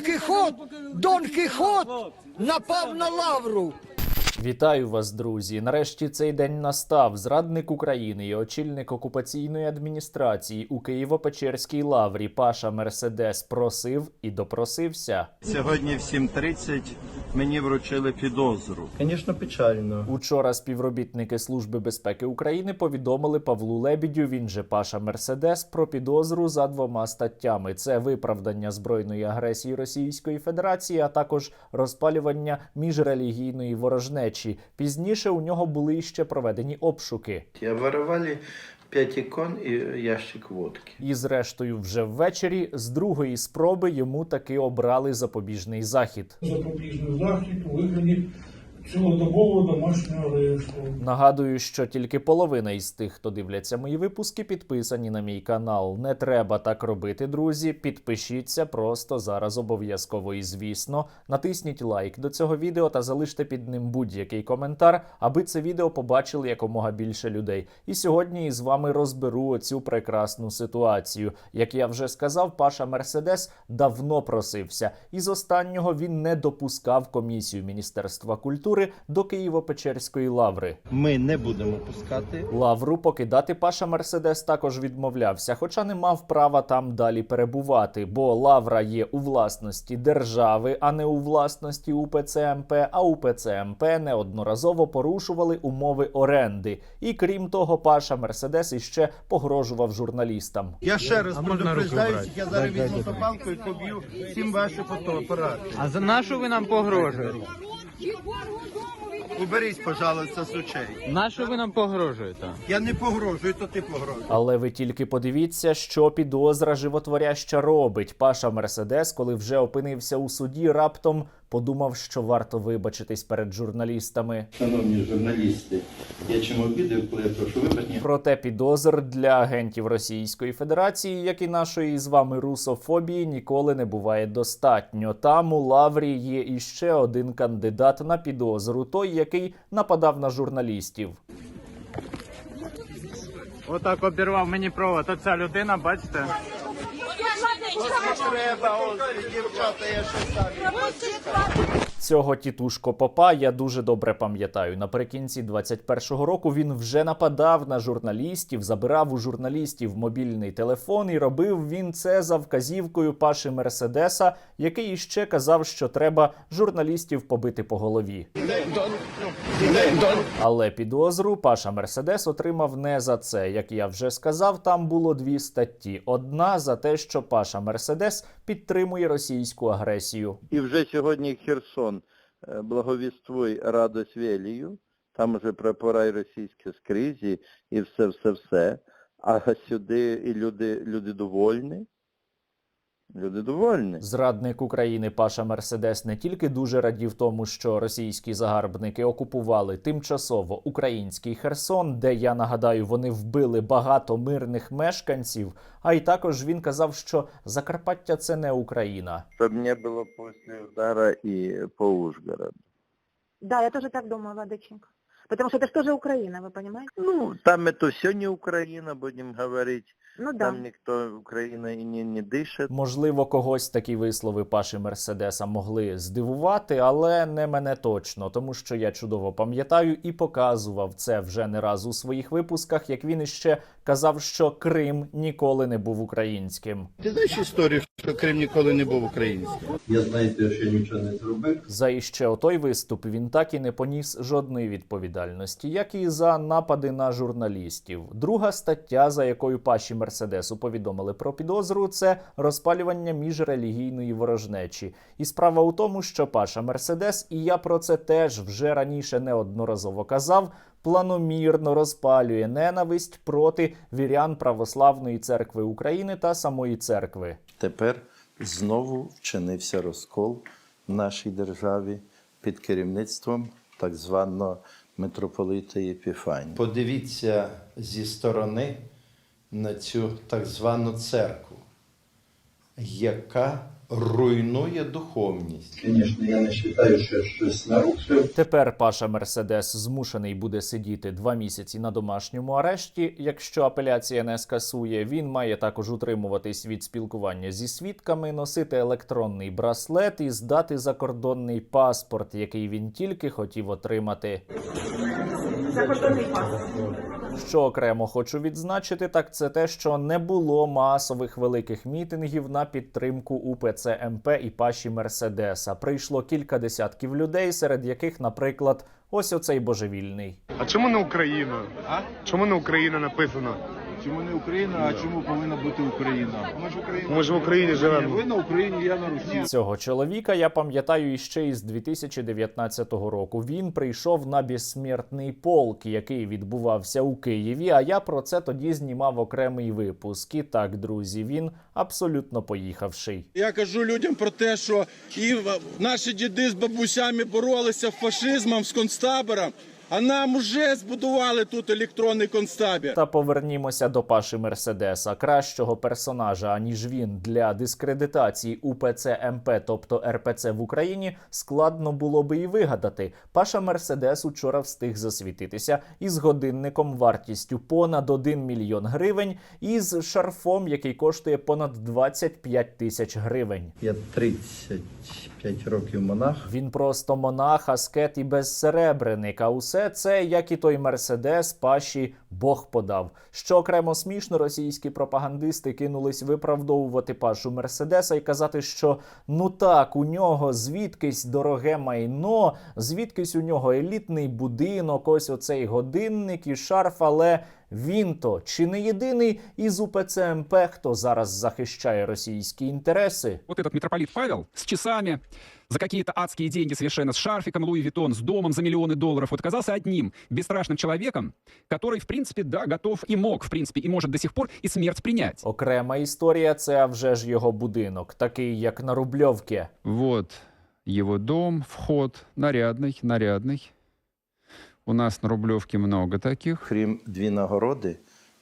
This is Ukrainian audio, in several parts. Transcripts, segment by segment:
Дон Дон Кіхот напав на лавру. Вітаю вас, друзі! Нарешті цей день настав. Зрадник України і очільник окупаційної адміністрації у Києво-Печерській лаврі Паша Мерседес просив і допросився. Сьогодні в 7.30 мені вручили підозру. Звісно, печально. Учора співробітники Служби безпеки України повідомили Павлу Лебідю, він же Паша Мерседес, про підозру за двома статтями: це виправдання збройної агресії Російської Федерації, а також розпалювання міжрелігійної ворожнечі. Пізніше у нього були ще проведені обшуки. Я вирували п'ять ікон і ящик водки. І зрештою, вже ввечері з другої спроби йому таки обрали запобіжний захід. запобіжний захід у вигляді цілодобового домашнього арешту. Нагадую, що тільки половина із тих, хто дивляться мої випуски, підписані на мій канал. Не треба так робити, друзі. Підпишіться просто зараз обов'язково і звісно. Натисніть лайк до цього відео та залиште під ним будь-який коментар, аби це відео побачили якомога більше людей. І сьогодні із вами розберу оцю прекрасну ситуацію. Як я вже сказав, Паша Мерседес давно просився. Із останнього він не допускав комісію Міністерства культури до Києво-Печерської лаври. Ми не будемо пускати. Лавру покидати Паша Мерседес також відмовлявся, хоча не мав права там далі перебувати, бо лавра є у власності держави, а не у власності УПЦ МП, а УПЦ МП неодноразово порушували умови оренди. І крім того, Паша Мерседес іще погрожував журналістам. Я ще раз предупреждаюсь, я зараз візьму топалку і поб'ю всім ваші фотоапарати. А за нашу ви нам погрожуєте? Уберіть, пожалуйста, з очей. що ви нам погрожуєте? Я не погрожую, то ти погрожуєш. Але ви тільки подивіться, що підозра животворяща робить. Паша Мерседес, коли вже опинився у суді, раптом подумав, що варто вибачитись перед журналістами. Шановні журналісти, я чим обідав, коли я прошу вибачення. Проте підозр для агентів Російської Федерації, як і нашої з вами русофобії, ніколи не буває достатньо. Там у лаврі є іще один кандидат на підозру, той, який нападав на журналістів. Отак обірвав мені провод. Оця людина, бачите? Треба, ось, дівчата, я ще самі. Цього тітушко попа я дуже добре пам'ятаю. Наприкінці 21-го року він вже нападав на журналістів, забирав у журналістів мобільний телефон, і робив він це за вказівкою Паші Мерседеса, який іще казав, що треба журналістів побити по голові. Але підозру Паша Мерседес отримав не за це. Як я вже сказав, там було дві статті: одна за те, що Паша Мерседес підтримує російську агресію. І вже сьогодні Херсон благовіствуй радость велію. Там уже пропорай російські скрізі і все-все-все. А сюди і люди, люди довольні. Люди довольні. Зрадник України Паша Мерседес не тільки дуже радів тому, що російські загарбники окупували тимчасово український Херсон, де я нагадаю, вони вбили багато мирних мешканців. А й також він казав, що Закарпаття це не Україна. Щоб не було після удара і по Ужгороду. Да, я тоже так думаю, Владыченко. Потому что это же тоже Украина, вы понимаете? Ну, там это все не Украина, будем говорить. Ну да. Там никто Украина и не, не дышит. Можливо, когось такі вислови Паші Мерседеса могли здивувати, але не мене точно, тому що я чудово пам'ятаю і показував це вже не раз у своїх випусках, як він іще казав, що Крим ніколи не був українським. Ти знаєш історію, що Крим ніколи не був українським? Я знаєте, що нічого не зробив. За іще отой виступ він так і не поніс жодної відповідальності, як і за напади на журналістів. Друга стаття, за якою Паші Мерседесу повідомили про підозру, це розпалювання міжрелігійної ворожнечі. І справа у тому, що Паша Мерседес, і я про це теж вже раніше неодноразово казав. Планомірно розпалює ненависть проти вірян Православної церкви України та самої церкви. Тепер знову вчинився розкол в нашій державі під керівництвом так званого митрополита Єпіфанія. Подивіться зі сторони на цю так звану церкву, яка руйнує духовність. Звісно, я не вважаю, що щось нарушив. Тепер Паша Мерседес змушений буде сидіти два місяці на домашньому арешті. Якщо апеляція не скасує, він має також утримуватись від спілкування зі свідками, носити електронний браслет і здати закордонний паспорт, який він тільки хотів отримати. Що окремо хочу відзначити, так це те, що не було масових великих мітингів на підтримку УПЦ МП і Паші Мерседеса. Прийшло кілька десятків людей, серед яких, наприклад, ось оцей божевільний. А чому не Україна? А? Чому не Україна написано? Чому не Україна, а чому повинна бути Україна? Ми ж Україна. Ми ж в Україні живемо. Ви на Україні, я на Русі. Цього чоловіка я пам'ятаю іще із 2019 року. Він прийшов на безсмертний полк, який відбувався у Києві. А я про це тоді знімав окремий випуск. І так, друзі, він абсолютно поїхавший. Я кажу людям про те, що і в- наші діди з бабусями боролися з фашизмом, з концтабором, а нам уже збудували тут електронний концтабір. Та повернімося до Паші Мерседеса. Кращого персонажа, аніж він для дискредитації УПЦ МП, тобто РПЦ в Україні, складно було би і вигадати. Паша Мерседес учора встиг засвітитися із годинником вартістю понад 1 мільйон гривень і з шарфом, який коштує понад 25 тисяч гривень. Я 35 років монах. Він просто монах, аскет і безсеребреник. А усе це, як і той мерседес, паші Бог подав. Що окремо смішно, російські пропагандисти кинулись виправдовувати пашу Мерседеса і казати, що ну так, у нього звідкись дороге майно, звідкись у нього елітний будинок, ось оцей годинник і шарф, але. Він то чи не єдиний із УПЦ МП, хто зараз захищає російські інтереси? Вот этот митрополит Павел с часами, за какие-то адские деньги совершенно, с шарфиком Луи Виттон, с домом за миллионы долларов, вот оказался одним бесстрашным человеком, который, в принципе, да, готов и мог, в принципе, и может до сих пор и смерть принять. Окрема історія це а вже ж його будинок, такий як на Рубльовці. Вот его дом, вход, нарядный, нарядный. У нас на Рублевке много таких. Крім дві нагороди,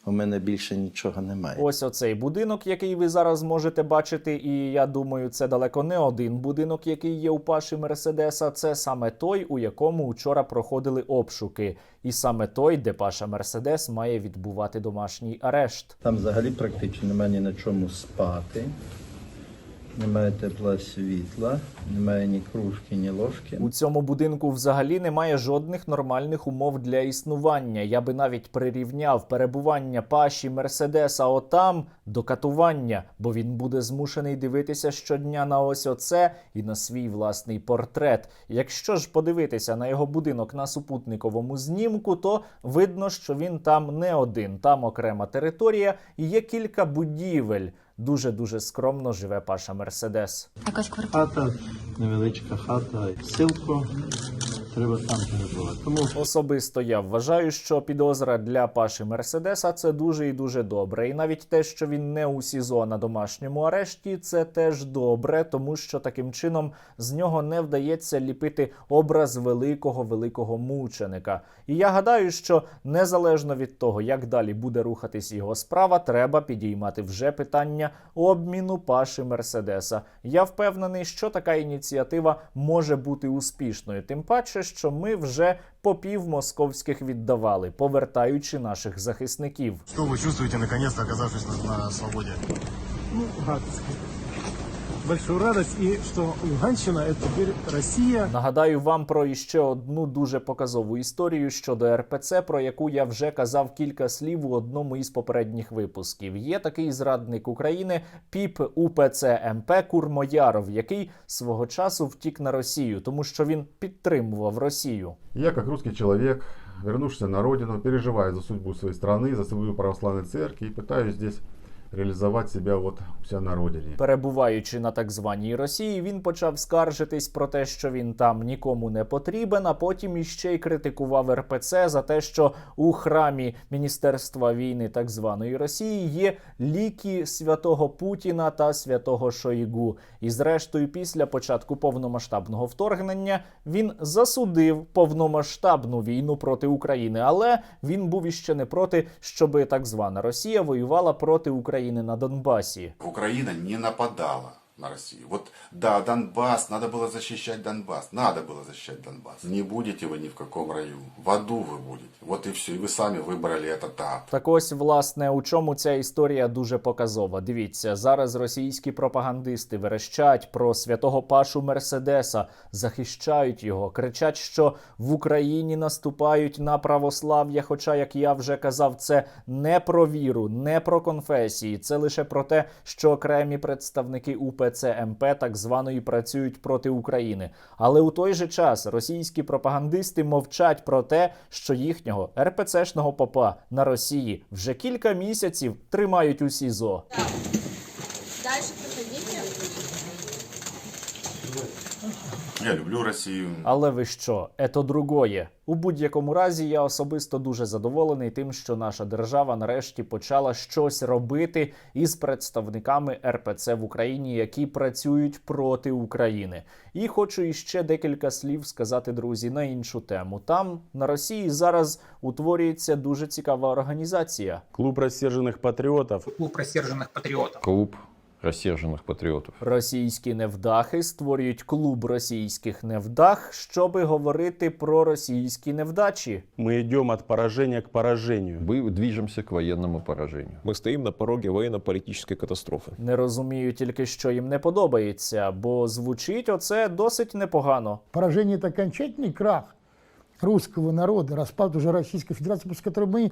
у мене більше нічого немає. Ось оцей будинок, який ви зараз можете бачити, і я думаю, це далеко не один будинок, який є у Паші Мерседеса. Це саме той, у якому вчора проходили обшуки, і саме той, де Паша Мерседес має відбувати домашній арешт. Там взагалі практично немає ні на чому спати. Немає тепла світла, немає ні кружки, ні ложки. У цьому будинку взагалі немає жодних нормальних умов для існування. Я би навіть прирівняв перебування Паші Мерседеса отам до катування, бо він буде змушений дивитися щодня на ось оце і на свій власний портрет. Якщо ж подивитися на його будинок на супутниковому знімку, то видно, що він там не один. Там окрема територія і є кілька будівель. Дуже дуже скромно живе Паша Мерседес. Хата, невеличка хата, силко. Треба там перебувати. Тому Особисто я вважаю, що підозра для Паші Мерседеса це дуже і дуже добре. І навіть те, що він не у СІЗО на домашньому арешті, це теж добре, тому що таким чином з нього не вдається ліпити образ великого великого мученика. І я гадаю, що незалежно від того, як далі буде рухатись його справа, треба підіймати вже питання обміну Паші Мерседеса. Я впевнений, що така ініціатива може бути успішною, тим паче, що ми вже попів московських віддавали, повертаючи наших захисників. Що ви чувствуєте, наконец-то оказавшись на, на свободі? Большую радость и что Луганщина это теперь Россия. Нагадаю вам про іще одну дуже показову історію щодо РПЦ, про яку я вже казав кілька слів у одному із попередніх випусків. Є такий зрадник України піп УПЦ МП Курмояров, який свого часу втік на Росію, тому що він підтримував Росію. Я, как русский человек, вернувшийся на родину, переживаю за судьбу своей страны, за свою православную церковь и пытаюсь здесь реализовать себя вот у себя на родине. Перебуваючи на так званій Росії, він почав скаржитись про те, що він там нікому не потрібен, а потім іще й критикував РПЦ за те, що у храмі Міністерства війни так званої Росії є ліки святого Путіна та святого Шойгу. І зрештою, після початку повномасштабного вторгнення він засудив повномасштабну війну проти України, але він був іще не проти, щоби так звана Росія воювала проти України на Донбасі. Україна не нападала на Россию. Вот, да, Донбасс, надо было защищать Донбасс, надо было защищать Донбасс. Не будете вы ни в каком раю, в аду вы будете. Вот и все, и вы сами выбрали этот ад. Так ось, власне, у чому ця історія дуже показова. Дивіться, зараз російські пропагандисти верещать про святого Пашу Мерседеса, захищають його, кричать, що в Україні наступають на православ'я. Хоча, як я вже казав, це не про віру, не про конфесії, це лише про те, що окремі представники УПЦ МП так званої працюють проти України. Але у той же час російські пропагандисти мовчать про те, що їхнього РПЦшного попа на Росії вже кілька місяців тримають у СІЗО. Я люблю Россию. Але ви що, ето другое. У будь-якому разі я особисто дуже задоволений тим, що наша держава нарешті почала щось робити із представниками РПЦ в Україні, які працюють проти України. І хочу іще декілька слів сказати, друзі, на іншу тему. Там на Росії зараз утворюється дуже цікава організація. Клуб рассерженных патриотов. Клуб рассерженных патриотов. Клуб рассерженных патриотов. Російські невдахи створюють клуб російських невдах, щоби говорити про російські невдачі. Мы идем от поражения к поражению. Мы движемся к военному поражению. Мы стоим на пороге военно-политической катастрофы. Не розумію тільки, що їм не подобається, бо звучить оце досить непогано. Поражение – это окончательный крах русского народа, распад уже Российской Федерации, после которой мы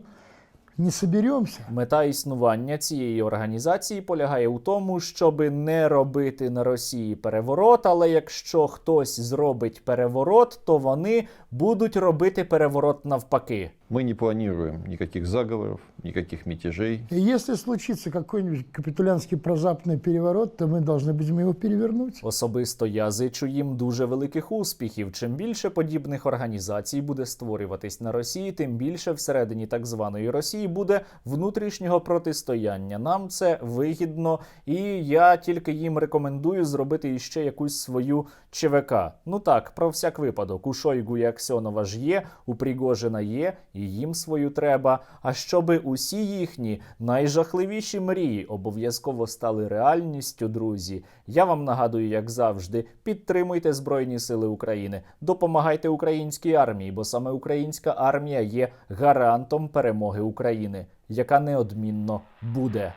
не соберемся. Мета існування цієї організації полягає у тому, щоб не робити на Росії переворот. Але якщо хтось зробить переворот, то вони будуть робити переворот навпаки. Мы не планируем никаких заговоров, никаких мятежей. И если случится какой-нибудь капитулянский прозападный переворот, то мы должны будем его перевернуть. Особисто я зичу їм дуже великих успіхів. Чим більше подібних організацій буде створюватись на Росії, тим більше всередині так званої Росії буде внутрішнього протистояння. Нам це вигідно, і я тільки їм рекомендую зробити іще якусь свою ЧВК. Ну так, про всяк випадок. У Шойгу і Аксьонова ж є, у Пригожина є, і їм свою треба. А щоби усі їхні найжахливіші мрії обов'язково стали реальністю, друзі. Я вам нагадую, як завжди, підтримуйте Збройні Сили України, допомагайте українській армії, бо саме українська армія є гарантом перемоги України, яка неодмінно буде.